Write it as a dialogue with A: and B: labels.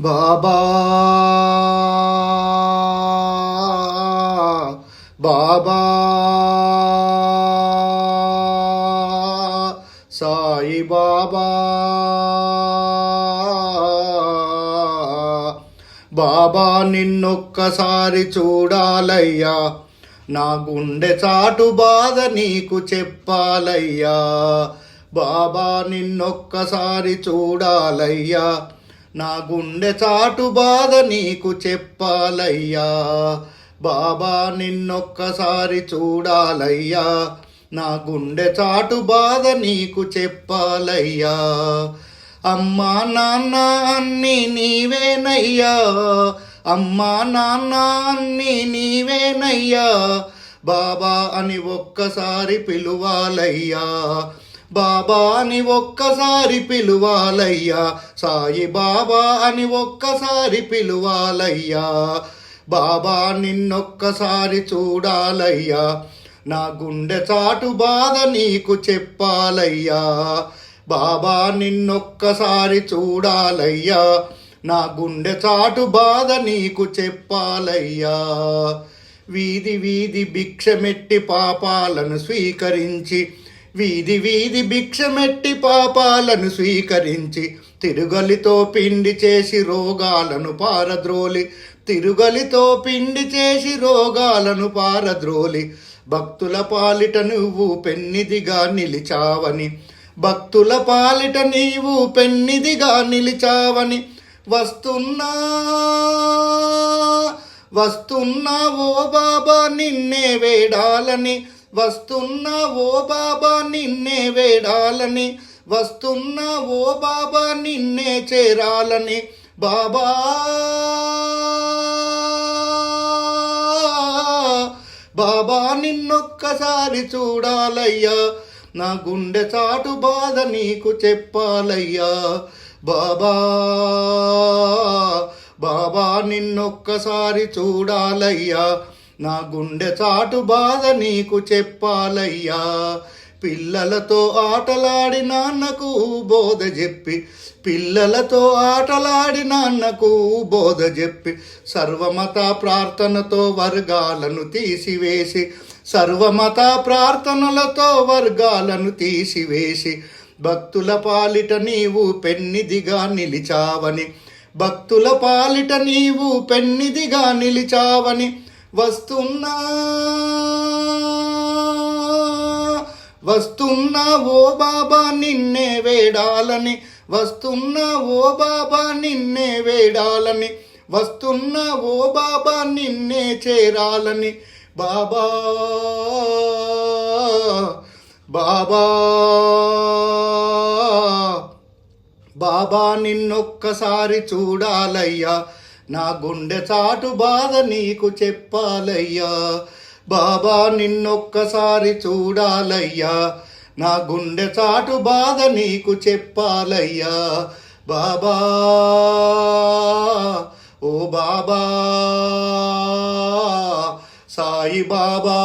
A: బాబా బాబా సాయి బాబా బాబా నిన్నొక్కసారి చూడాలయ్యా. నా గుండె చాటు బాధ నీకు చెప్పాలయ్యా. బాబా నిన్నొక్కసారి చూడాలయ్యా. నా గుండె చాటు బాధ నీకు చెప్పాలయ్యా. బాబా నిన్నొక్కసారి చూడాలయ్యా. నా గుండె చాటు బాధ నీకు చెప్పాలయ్యా. అమ్మా నాన్న అన్ని నీవేనయ్యా. అమ్మా నాన్న అన్ని నీవేనయ్యా. బాబా అని ఒక్కసారి పిలువాలయ్యా. బాబా అని ఒక్కసారి పిలువాలయ్యా. సాయి బాబా అని ఒక్కసారి పిలువాలయ్యా. బాబా నిన్నొక్కసారి చూడాలయ్యా. నా గుండె చాటు బాధ నీకు చెప్పాలయ్యా. బాబా నిన్నొక్కసారి చూడాలయ్యా. నా గుండె చాటు బాధ నీకు చెప్పాలయ్యా. వీధి వీధి భిక్షమెట్టి పాపాలను స్వీకరించి వీధి వీధి భిక్షమెట్టి పాపాలను స్వీకరించి తిరుగలితో పిండి చేసి రోగాలను పారద్రోలి తిరుగలితో పిండి చేసి రోగాలను పారద్రోలి. భక్తుల పాలిట నువ్వు పెన్నిదిగా నిలిచావని భక్తుల పాలిట నీవు పెన్నిదిగా నిలిచావని వస్తున్నా వస్తున్నా ఓ బాబా నిన్నే వేడాలని వస్తున్నా ఓ బాబా నిన్నే వేడాలని వస్తున్నా ఓ బాబా నిన్నే చేరాలని. బాబా! బాబా నిన్నొక్కసారి చూడాలయ్యా నా గుండె చాటు బాధ నీకు చెప్పాలయ్యా. బాబా! బాబా నిన్నొక్కసారి చూడాలయ్యా నా గుండె చాటు బాధ నీకు చెప్పాలయ్యా. పిల్లలతో ఆటలాడి నాన్నకు బోధ చెప్పి పిల్లలతో ఆటలాడి నాన్నకు బోధ చెప్పి సర్వమత ప్రార్థనతో వర్గాలను తీసివేసి సర్వమత ప్రార్థనలతో వర్గాలను తీసివేసి భక్తుల పాలిట నీవు పెన్నిదిగా నిలిచావని భక్తుల పాలిట నీవు పెన్నిదిగా నిలిచావని వస్తున్నా. వస్తున్నా ఓ బాబా నిన్నే వేడాలని. వస్తున్నా ఓ బాబా నిన్నే వేడాలని. వస్తున్నా ఓ బాబా నిన్నే చేరాలని. బాబా బాబా బాబా నిన్నొక్కసారి చూడాలయ్యా. నా గుండె చాటు బాధ నీకు చెప్పాలయ్యా. బాబా నిన్నొక్కసారి చూడాలయ్యా. నా గుండె చాటు బాధ నీకు చెప్పాలయ్యా. బాబా ఓ బాబా సాయి బాబా.